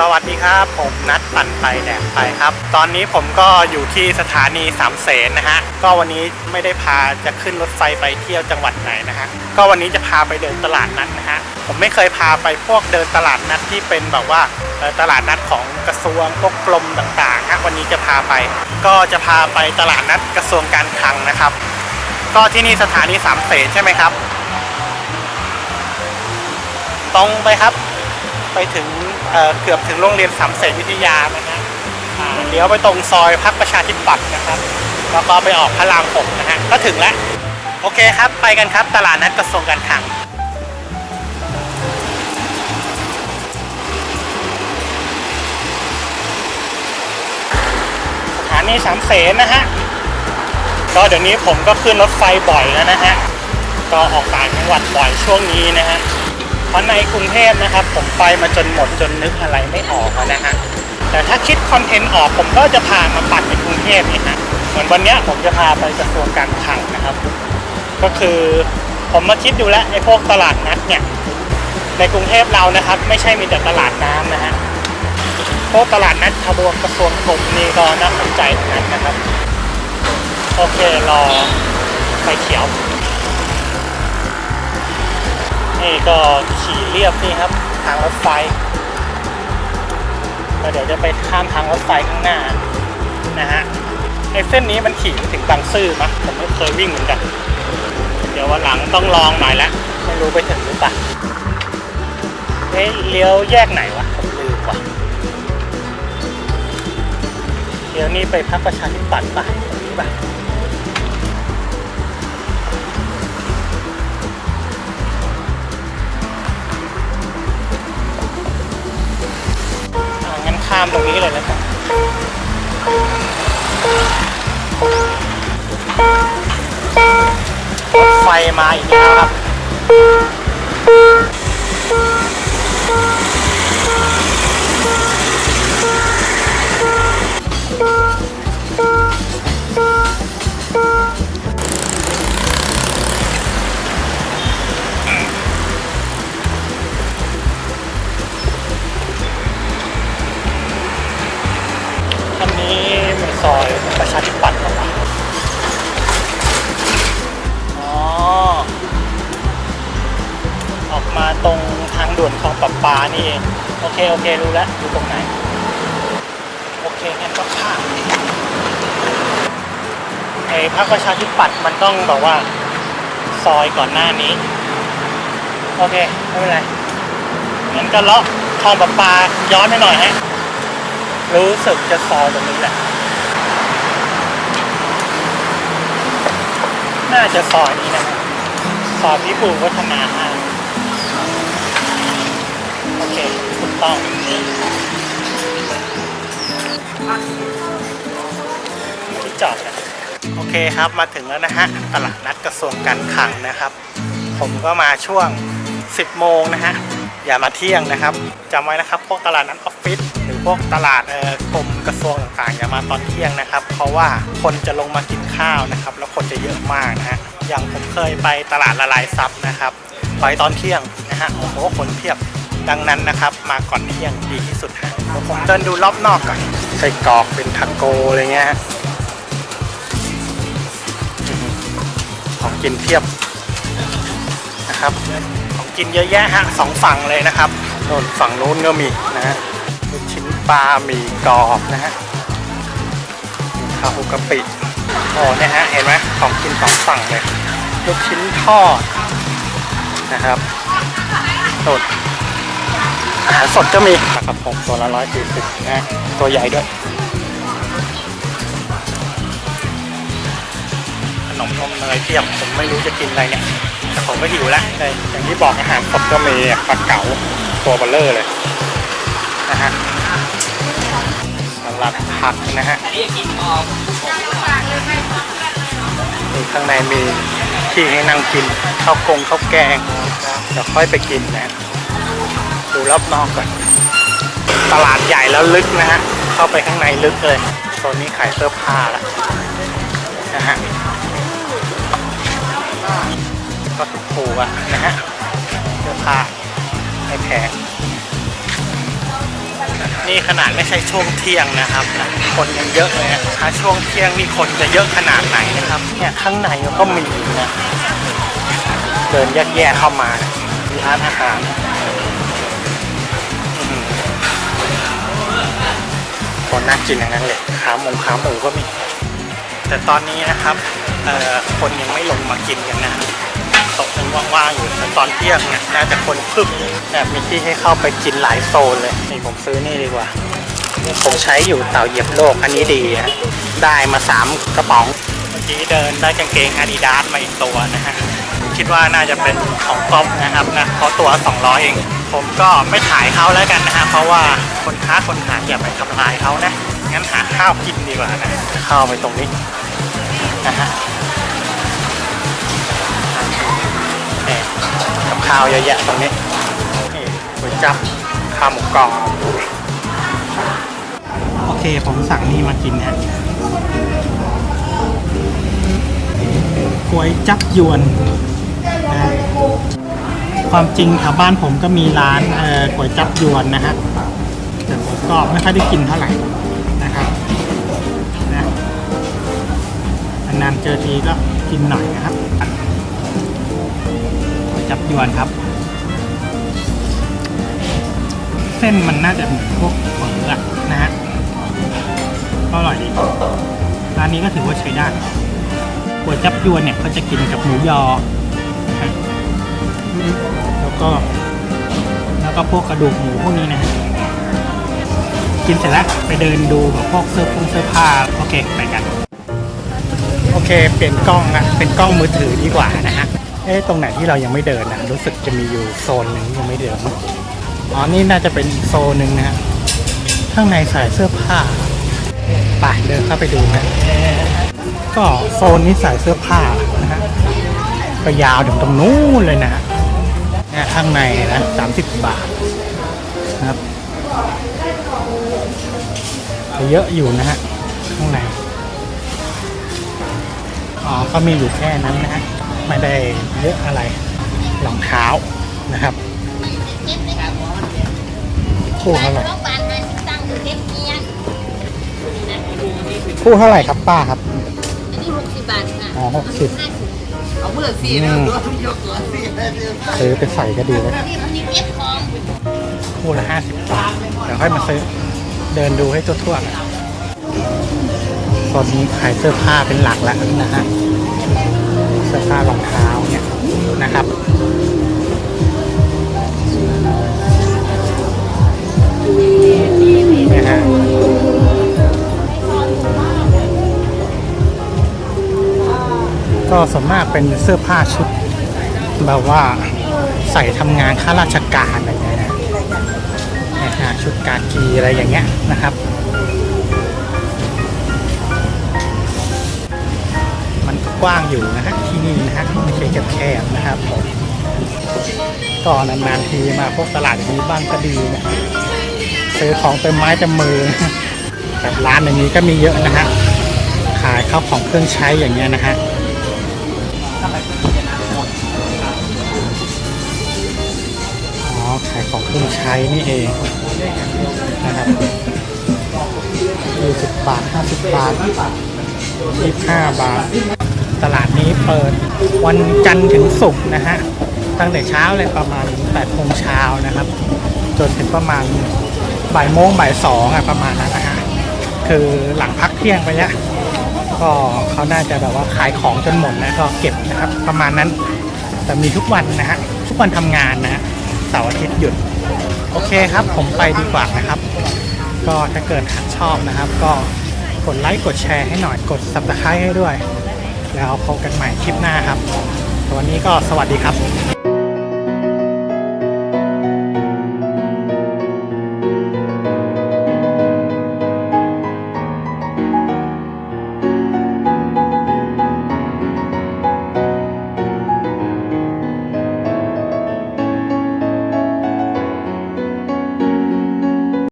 สวัสดีครับผมนัดปั่นไปแดกไปครับ ตอนนี้ผมก็อยู่ที่สถานีสามเสนนะฮะก็วันนี้ไม่ได้พาจะขึ้นรถไฟไปเที่ยวจังหวัดไหนนะฮะก็วันนี้จะพาไปเดินตลาดนัดนะฮะผมไม่เคยพาไปพวกเดินตลาดนัดที่เป็นแบบว่าตลาดนัดของกระทรวงพวกกรมต่างๆฮะวันนี้จะพาไป ก็จะพาไปตลาดนัดกระทรวงการคลังนะครับ ก็ที่นี่สถานีสามเสนใช่ไหมครับ ตรงไปครับ ไปถึงเเกือบถึงโรงเรียนสามเสนวิทยานะฮะเลี้ยวไปตรงซอยพักประชาธิปัตย์นะครับ แล้วก็ไปออกพระรามหกนะฮะ ก็ถึงแล้ว โอเคครับ ไปกันครับ ตลาดนัดกระทรวงการคลังสถานีสามเสนนะฮะ ก็เดี๋ยวนี้ผมก็ขึ้นรถไฟบ่อยแล้วนะฮะ ก็ออกต่างจังหวัดบ่อยช่วงนี้นะฮะ ราะในกรุงเทพนะครับ ผมไปมาจนหมดจนนึกอะไรไม่ออกแล้วนะฮะแต่ถ้าคิดคอนเทนต์ออกผมก็จะพามาปั่นในกรุงเทพนี่ฮะเหมือนวันเนี้ยผมจะพาไปกระทรวงการคลังนะครับ ก็คือผมมาคิดดูแล้วไอ้พวกตลาดนัดเนี่ยในกรุงเทพเรานะครับ ไม่ใช่มีแต่ตลาดน้ำนะฮะพวกตลาดนัดทบวงกระทรวงกรมนี่ก็น่าสนใจทั้งนั้นนะครับ โอเครอไฟเขียว นี่ก็ขี่เรียบนี่ครับ ทางรถไฟแล้วเดี๋ยวจะไปข้ามทางรถไฟข้างหน้านะฮะไอเส้นนี้มันขี่ถึงบางซื่อมะผมไม่เคยวิ่งเหมือนกัน เดี๋ยววันหลังต้องลองหน่อยละไม่รู้ไปถึงหรือเปล่าเฮ้ยเลี้ยวแยกไหนวะผมลืมว่ะเดี๋ยวนี้ไปพักประชาธิปัตย์ป่ะตรงนี้ป่ะ ข้ามตรงนี้เลยนะครับรถไฟมาอีกแล้วครับ ประปานี่เองโอเค โอเค รู้แล้วอยู่ตรงไหน โอเคงั้นก็ข้ามไอ้พรรคประชาธิปัตย์มันต้องแบบว่า ซอยก่อนหน้านี้ โอเค ไม่เป็นไรงั้นก็เลาะคลองประปาย้อนไปหน่อยฮะรู้สึกจะซอยตรงนี้แหละ น่าจะซอยนี้นะซอยพิบูลวัฒนาห้า อเคถูกต้องที่จอดกันโอเคครับมาถึงแล้วนะฮะ ตลาดนัดกระทรวงการคลังนะครับ ผมก็มาช่วง 10 โมงนะฮะ อย่ามาเที่ยงนะครับจำไว้นะครับ พวกตลาดนัดออฟฟิศหรือพวกตลาดเอ่อกรมกระทรวงต่างๆ อย่ามาตอนเที่ยงนะครับ เพราะว่าคนจะลงมากินข้าวนะครับ แล้วคนจะเยอะมากนะฮะอย่างผมเคยไปตลาดละลายซับนะครับไปตอนเที่ยงนะฮะโอ้โหคนเพียบ ดังนั้นนะครับ มาก่อนเที่ยงดีที่สุดฮะเดี๋ยวผมเดินดูรอบนอกก่อนใส่กรอกเป็นทักโกอะไรเงี้ยฮะอืมของกินเพียบนะครับ ของกินเยอะแยะฮะสองฝั่งเลยนะครับโน่นฝั่งนู้นก็มีนะฮะลูกชิ้นปลาหมี่กรอบนะฮะมีข้าวคลุกกะปิโอ้เนี่ยฮะเห็นไหมของกินสองฝั่งเลยลูกชิ้นทอดนะครับสด อาหารสดก็มีปลากระพงตัวละร้อยสี่สิบนะฮะตัวใหญ่ด้วย ขนมนมเนยเทียบผมไม่รู้จะกินอะไรเนี่ย แต่ผมก็หิวแล้วแต่อย่างที่บอกอาหารสดก็มีปลาเก๋าตัวเบลเลอร์เลยนะฮะสลัดผักนะฮะนี่ข้างในมีที่ให้นั่งกินข้าวกงข้าวแกงเดี๋ยวค่อยไปกินนะ ดูรอบนอกก่อน ตลาดใหญ่แล้วลึกนะฮะ เข้าไปข้างในลึกเลยโซนนี้ขายเสื้อผ้าละนะฮะ ก็ถูกๆอะนะฮะ เสื้อผ้าไม่แพง นี่ขนาดไม่ใช่ช่วงเที่ยงนะครับนะคนยังเยอะเลยนะถ้าช่วงเที่ยงนี่คนจะเยอะขนาดไหนนะครับ เนี่ยข้างในก็มีนะ เดินแยกๆเข้ามามีร้านอาหาร คนน่ากินอย่างนั้นเลยขาหมูขาหมูก็มี แต่ตอนนี้นะครับคนยังไม่ลงมากินกันนะโต๊ะยังว่างๆอยู่แต่ตอนเที่ยงเนี่ยน่าจะคนพรึบแบบมีที่ให้เข้าไปกินหลายโซนเลยนี่ผมซื้อนี่ดีกว่า ผมใช้อยู่เต่าเหยียบโลกอันนี้ดีอะได้มาสามกระป๋องเมื่อกี้เดินได้กางเกงอาดิดาสมาอีกตัวนะฮะคิดว่าน่าจะเป็นของก๊อฟนะครับนะเพราะตัว 200 เอง ผมก็ไม่ถ่ายเขาแล้วกันนะฮะเพราะว่าคนค้าคนขายอย่าไปทำลายเขานะงั้นหาข้าวกินดีกว่านะข้าวไปตรงนี้นะฮะนี่กับข้าวเยอะแยะตรงนี้นี่ก๋วยจับข้าวหมูกรอบโอเคผมสั่งนี่มากินนะก๋วยจับยวน ความจริงแถวบ้านผมก็มีร้านก๋วยจับยวนนะฮะแต่ผมก็ไม่ค่อยได้กินเท่าไหร่นะครับนะนานเจอทีก็กินหน่อยนะครับก๋วยจับยวนครับ เส้นมันน่าจะเหมือนพวกเฝอนะฮะก็อร่อยดีร้านนี้ก็ถือว่าใช้ได้ก๋วยจับยวนเนี่ยก็จะกินกับหมูยอ ก็ แล้วก็พวกกระดูกหมูพวกนี้นะกินเสร็จแล้วไปเดินดูแบบพวกเสื้อผงเสื้อผ้าโอเคไปกัน โอเค เปลี่ยนกล้องอะเป็นกล้องมือถือดีกว่านะฮะเอ๊ะตรงไหนที่เรายังไม่เดินนะรู้สึกจะมีอยู่โซนหนึ่งยังไม่เดินอ๋อนี่น่าจะเป็นอีกโซนหนึ่งนะฮะข้างในใส่เสื้อผ้าไปเดินเข้าไปดูนะก็โซนนี้ใส่เสื้อผ้านะฮะไปยาวถึงตรงนู้นเลยนะฮะ เนี่ยข้างในนะสามสิบบาทนะครับแต่เยอะอยู่นะฮะข้างในอ๋อก็มีอยู่แค่นั้นนะฮะไม่ได้เยอะอะไรรองเท้านะครับคู่เท่าไหร่รถบันนั้นตั้งอยู่เทปเนียนคู่เท่าไหร่ครับป้าครับอันนี้หกสิบบาทค่ะอ๋อหกสิบห้าสิบ เอาเมื่อสี่นะตัวทุกยกตัวสี่นะเดี๋ยวซื้อไปใส่ก็ดีเลยนี่มันมีเก็บของคู่ละห้าสิบบาทเดี๋ยวค่อยมาซื้อเดินดูให้ทั่วๆกันตอนนี้ขายเสื้อผ้าเป็นหลักแล้วนะฮะเสื้อผ้ารองเท้าเนี่ยนะครับ ก็ส่วนมากเป็นเสื้อผ้าชุดแบบว่าใส่ทำงานข้าราชการอะไรอย่างเงี้ยนะชุดกากีอะไรอย่างเงี้ยนะครับ มันก็กว้างอยู่นะฮะที่นี่นะฮะไม่ใช่แคบๆนะครับผมก็นานๆทีมาพวกตลาดนี้บ้างก็ดีนะซื้อของเต็มไม้เต็มมือแต่ร้านอย่างนี้ก็มีเยอะนะฮะขายข้าวของเครื่องใช้อย่างเงี้ยนะฮะ อ๋อขายของเครื่องใช้นี่เองนะครับยี่สิบบาทห้าสิบบาทยี่ห้าบาท ตลาดนี้เปิดวันจันทร์ถึงศุกร์นะฮะ ตั้งแต่เช้าเลยประมาณ8โมงเช้านะครับ จนถึงประมาณบ่ายโมงบ่ายสองอะประมาณนั้นนะฮะ คือหลังพักเที่ยงไปเนี่ย ก็เขาน่าจะแบบว่าขายของจนหมดนะก็เก็บนะครับ ประมาณนั้น แต่มีทุกวันนะฮะทุกวันทำงานนะฮะเสาร์อาทิตย์หยุด โอเคครับ ผมไปดีกว่านะครับ ก็ถ้าเกิดชอบนะครับ ก็กดไลค์กดแชร์ให้หน่อยกด subscribe ให้ด้วย แล้วพบกันใหม่คลิปหน้าครับวันนี้ก็สวัสดีครับ